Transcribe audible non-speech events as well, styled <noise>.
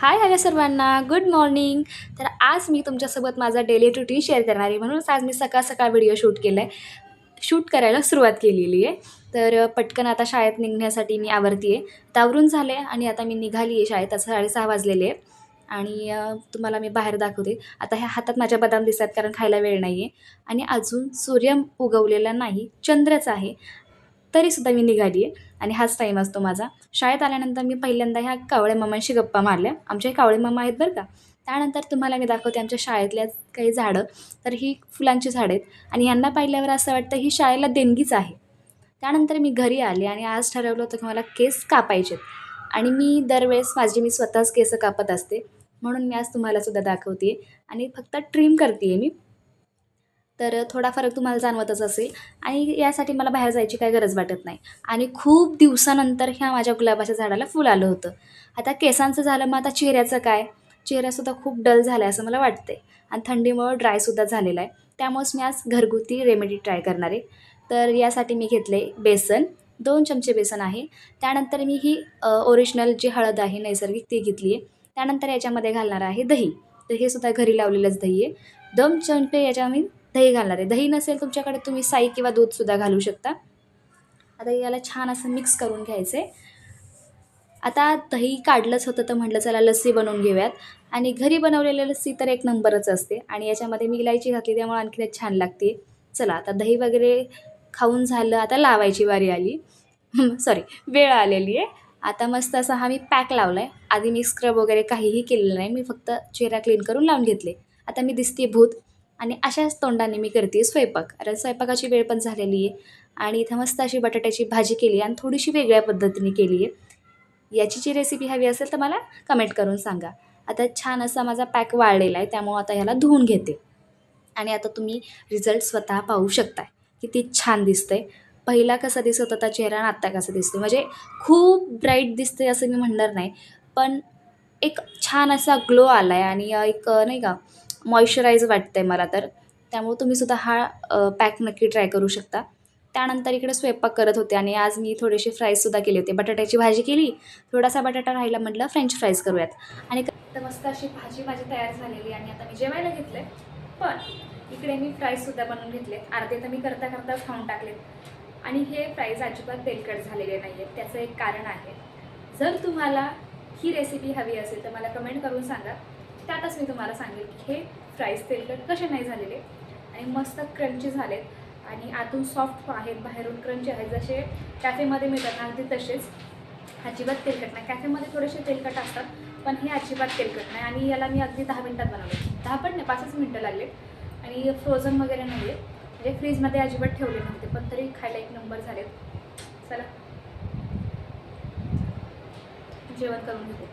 हाय hello सर्वांना. Good morning तर आज मी तुमच्यासोबत माझा डेली रुटीन शेअर करणार आहे. म्हणूनच आज मी सकाळ सकाळ व्हिडिओ शूट केला आहे शूट करायला सुरुवात केलेली आहे. तर पटकन आता शाळेत निघण्यासाठी मी आवरती आहे तावरून झाले आणि आता मी निघाली आहे शाळेत. आता साडेसहा वाजलेले आहे आणि तुम्हाला मी बाहेर दाखवते. आता ह्या हातात माझ्या बदाम दिसतात कारण खायला वेळ नाही आहे आणि अजून सूर्य उगवलेला नाही. चंद्रच आहे. तरीसुद्धा मी निघाली आहे आणि हाच टाईम असतो माझा. शाळेत आल्यानंतर मी पहिल्यांदा ह्या कावळे मामांशी गप्पा मारल्या. आमचे कावळे मामा आहेत बरं का. त्यानंतर तुम्हाला मी दाखवते आमच्या शाळेतल्या काही झाडं. तर ही फुलांची झाडं आहेत. आणि यांना पाहिल्यावर असं वाटतं ही शाळेला देणगीच आहे. त्यानंतर मी घरी आले आणि आज ठरवलं होतं की मला केस कापायचेत. आणि मी दरवेळेस माझी मी स्वतःच केस कापत असते. म्हणून मी आज तुम्हालासुद्धा दाखवते आणि फक्त ट्रिम करते आहे मी. तर थोडा फरक तुम्हाला जाणवतच असेल. आणि यासाठी मला बाहेर जायची काही गरज वाटत नाही. आणि खूप दिवसानंतर ह्या माझ्या गुलाबाच्या झाडाला फुल आलं होतं. आता केसांचं झालं मग आता चेहऱ्याचं काय? चेहरासुद्धा खूप डल झाला आहे असं मला वाटते आणि थंडीमुळं ड्रायसुद्धा झालेला आहे. त्यामुळेच मी आज घरगुती रेमेडी ट्राय करणार आहे. तर यासाठी मी घेतले बेसन. दोन चमचे बेसन आहे. त्यानंतर मी ही ओरिजिनल जी हळद आहे नैसर्गिक ती घेतली आहे. त्यानंतर याच्यामध्ये घालणार आहे दही. तर हे सुद्धा घरी लावलेलंच दही आहे. दोन चमचे याच्या मी दही घालणार आहे. दही नसेल तुमच्याकडे तुम्ही साई किंवा दूधसुद्धा घालू शकता. आता याला छान असं मिक्स करून घ्यायचं आहे आता दही काढलंच होतं तर म्हटलं चला लस्सी बनवून घेऊयात. आणि घरी बनवलेली लस्सी तर एक नंबरच असते. आणि याच्यामध्ये मी इलायची घातली त्यामुळे आणखीनच छान लागते. चला आता दही वगैरे खाऊन झालं आता लावायची वारी आली. <laughs> सॉरी वेळ आलेली आहे. आता मस्त असा हा मी पॅक लावला आहे आधी मी स्क्रब वगैरे काहीही केलेलं नाही. मी फक्त चेहरा क्लीन करून लावून घेतले. आता मी दिसते भूत. आणि अशाच तोंडाने मी करते स्वयंपाक. कारण स्वयंपाकाची वेळ पण झालेली आहे. आणि इथं मस्त अशी बटाट्याची भाजी केली आणि थोडीशी वेगळ्या पद्धतीने केली आहे. याची जी रेसिपी हवी असेल तर मला कमेंट करून सांगा. आता छान असा माझा पॅक वाळलेला आहे. त्यामुळं आता ह्याला धुवून घेते. आणि आता तुम्ही रिझल्ट स्वतः पाहू शकताय. किती छान दिसतंय. पहिला कसा दिसत होता चेहरा आणि आत्ता कसा दिसतो म्हणजे खूप ब्राईट दिसते असं मी म्हणणार नाही. पण एक छान असा ग्लो आला आहे आणि एक नाही का मॉइश्चराईज वाटतं आहे मला तर. त्यामुळे तुम्ही सुद्धा हा पॅक नक्की ट्राय करू शकता. त्यानंतर इकडे स्वयंपाक करत होते आणि आज मी थोडेसे फ्राईजसुद्धा केले होते. बटाट्याची भाजी केली थोडासा बटाटा राहिला म्हटलं फ्रेंच फ्राईज करूयात. आणि तर मस्त अशी भाजी माझी तयार झालेली आणि आता मी जेवायला घेतले पण इकडे मी फ्राईजसुद्धा बनवून घेतले अर्धे तर मी करता करताच खाऊन टाकलेत. आणि हे फ्राईज अजिबात तेलकट झालेले नाही आहेत त्याचं एक कारण आहे. जर तुम्हाला ही रेसिपी हवी असेल तर मला कमेंट करून सांगा. त्यातच मी तुम्हाला सांगेल की हे फ्राईज तेलकट कसे नाही झालेले आणि मस्त क्रंची झालेत. आणि आतून सॉफ्ट आहेत बाहेरून क्रंची आहेत. जसे कॅफेमध्ये मिळतात ना अगदी तसेच. अजिबात तेलकट नाही. कॅफेमध्ये थोडेसे तेलकट असतात पण हे अजिबात तेलकट नाही. आणि याला मी अगदी दहा मिनटात बनवले दहा पण नाही पाचच मिनटं लागले. आणि फ्रोझन वगैरे नाही आहे म्हणजे फ्रीजमध्ये अजिबात ठेवले नव्हते पण तरी खायला एक नंबर झालेत. चला. जेवण करून घेते.